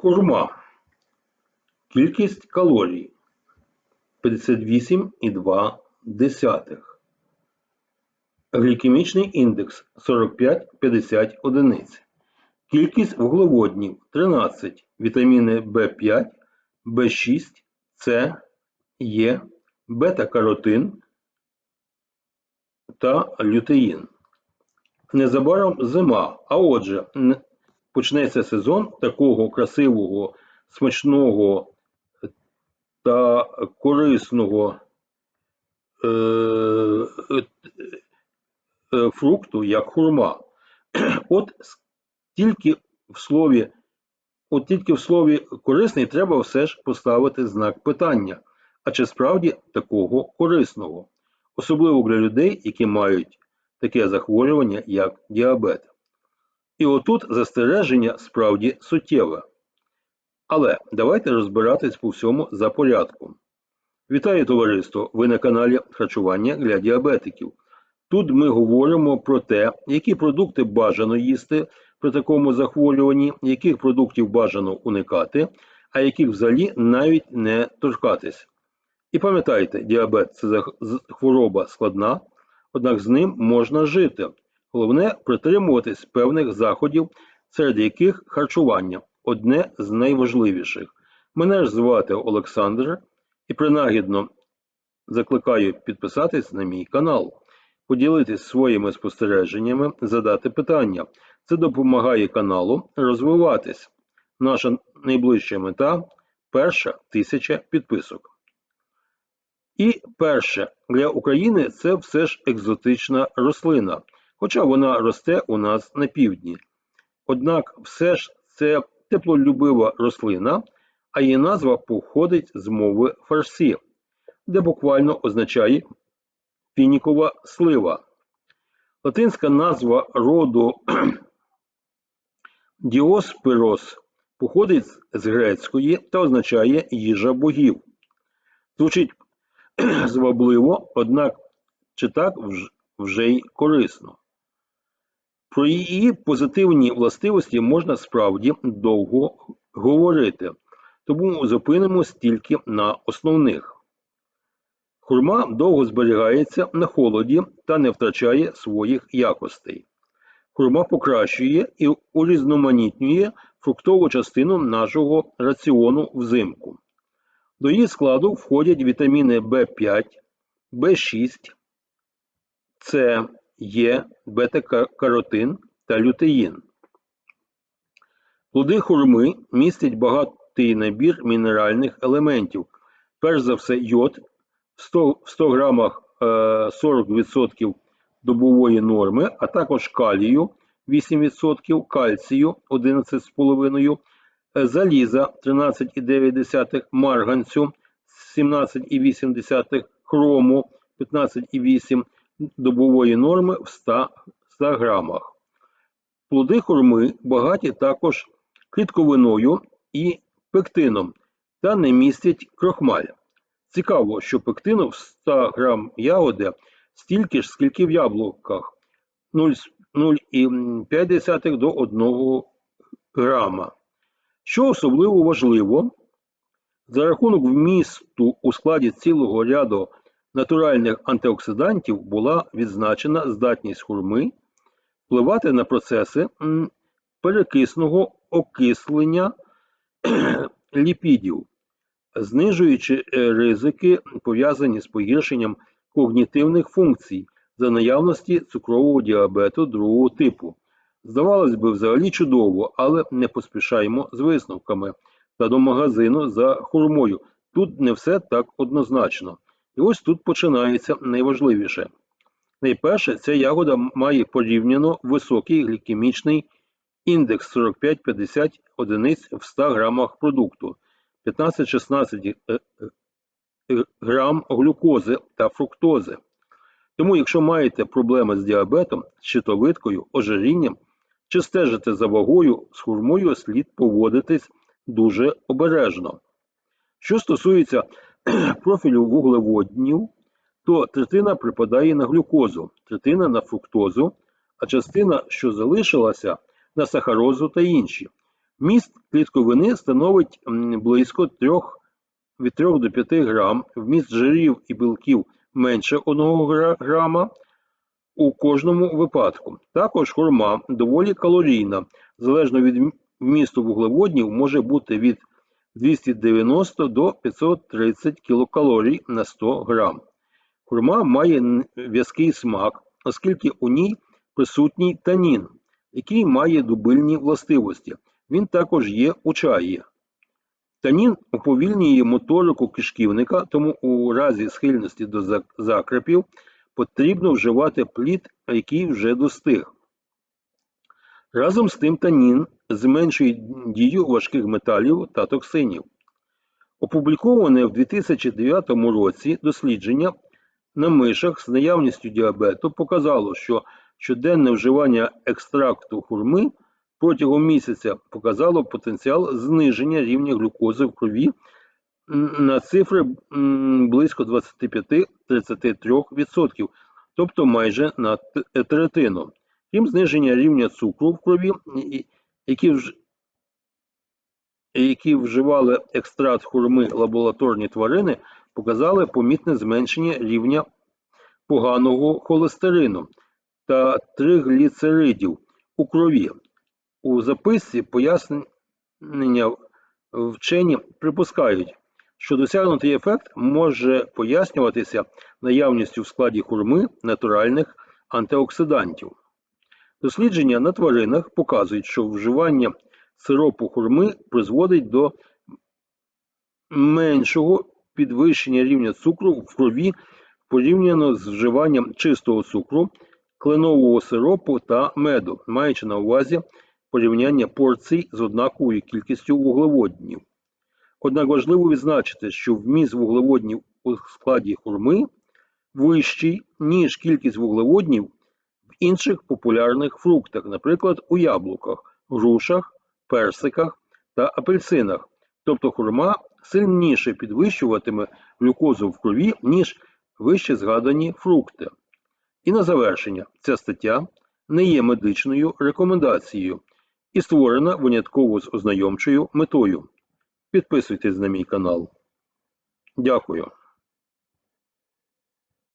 Хурма. Кількість калорій 58,2. Глікемічний індекс 45-50 одиниць. Кількість вуглеводнів 13. Вітаміни В5, В6, С, Е, бета-каротин та лютеїн. Незабаром зима, а отже, почнеться сезон такого красивого, смачного та корисного е, е, е, фрукту, як хурма. От тільки в слові, от тільки в слові корисний треба все ж поставити знак питання. А чи справді такого корисного? Особливо для людей, які мають таке захворювання, як діабет. І отут застереження справді суттєве. Але давайте розбиратись по всьому за порядком. Вітаю товариство! Ви на каналі Харчування для діабетиків. Тут ми говоримо про те, які продукти бажано їсти при такому захворюванні, яких продуктів бажано уникати, а яких взагалі навіть не торкатись. І пам'ятайте, діабет це хвороба складна, однак з ним можна жити. Головне притримуватись певних заходів, серед яких харчування одне з найважливіших. Мене ж звати Олександр, і принагідно закликаю підписатись на мій канал, поділитись своїми спостереженнями, задати питання. Це допомагає каналу розвиватись. Наша найближча мета перша тисяча підписок. І перше, для України це все ж екзотична рослина, хоча вона росте у нас на півдні. Однак все ж це теплолюбива рослина, а її назва походить з мови фарсі, де буквально означає фінікова слива. Латинська назва роду діоспирос походить з- грецької та означає їжа богів. Звучить звабливо, однак чи так вже й корисно. Про її позитивні властивості можна справді довго говорити, тому зупинимось тільки на основних. Хурма довго зберігається на холоді та не втрачає своїх якостей. Хурма покращує і урізноманітнює фруктову частину нашого раціону взимку. До її складу входять вітаміни В5, В6, С, Е, бета-каротин та лютеїн. Плоди хурми містять багатий набір мінеральних елементів. Перш за все, йод в 100, 100 грамах е, 40% добової норми, а також калію 8%, кальцію 11,5%, е, заліза 13,9, марганцю 17,8, хрому 15,8 добової норми в 100, 100 грамах. Плоди хурми багаті також клітковиною і пектином та не містять крохмаль. Цікаво, що пектину в 100 грам ягоди стільки ж, скільки в яблуках 0,5 до 1 грама. Що особливо важливо, за рахунок вмісту у складі цілого ряду натуральних антиоксидантів була відзначена здатність хурми впливати на процеси перекисного окислення ліпідів, знижуючи е, ризики, пов'язані з погіршенням когнітивних функцій за наявності цукрового діабету другого типу. Здавалось би, взагалі чудово, але не поспішаємо з висновками та до магазину за хурмою. Тут не все так однозначно. І ось тут починається найважливіше. Найперше, ця ягода має порівняно високий глікемічний індекс 45-50 одиниць в 100 грамах продукту, 15-16 е, е, грам глюкози та фруктози. Тому, якщо маєте проблеми з діабетом, щитовидкою, ожирінням чи стежите за вагою, з хурмою слід поводитись дуже обережно. Що стосується профілю вуглеводнів, то третина припадає на глюкозу, третина на фруктозу, а частина, що залишилася, на сахарозу та інші. Міст клітковини становить близько 3, від 3 до 5 грам, вміст жирів і білків менше 1 гра- грама у кожному випадку. Також хурма доволі калорійна, залежно від вмісту вуглеводнів, може бути від 290 до 530 кілокалорій на 100 грам. Хурма має в'язкий смак, оскільки у ній присутній танін, який має дубильні властивості. Він також є у чаї. Танін уповільнює моторику кишківника, тому у разі схильності до закрепів потрібно вживати плід, який вже достиг. Разом з тим танін зменшує дію важких металів та токсинів. Опубліковане в 2009 році дослідження на мишах з наявністю діабету показало, що щоденне вживання екстракту хурми протягом місяця показало потенціал зниження рівня глюкози в крові на цифри близько 25-33%, тобто майже на третину. Крім зниження рівня цукру в крові, які, вж- які вживали екстракт хурми лабораторні тварини, показали помітне зменшення рівня поганого холестерину та тригліцеридів у крові. У записці пояснення вчені припускають, що досягнутий ефект може пояснюватися наявністю в складі хурми натуральних антиоксидантів. Дослідження на тваринах показують, що вживання сиропу хурми призводить до меншого підвищення рівня цукру в крові порівняно з вживанням чистого цукру, кленового сиропу та меду, маючи на увазі порівняння порцій з однаковою кількістю вуглеводнів. Однак важливо відзначити, що вміст вуглеводнів у складі хурми вищий, ніж кількість вуглеводнів інших популярних фруктах, наприклад, у яблуках, грушах, персиках та апельсинах. Тобто хурма сильніше підвищуватиме глюкозу в крові, ніж вище згадані фрукти. І на завершення, ця стаття не є медичною рекомендацією і створена винятково з ознайомчою метою. Підписуйтесь на мій канал. Дякую.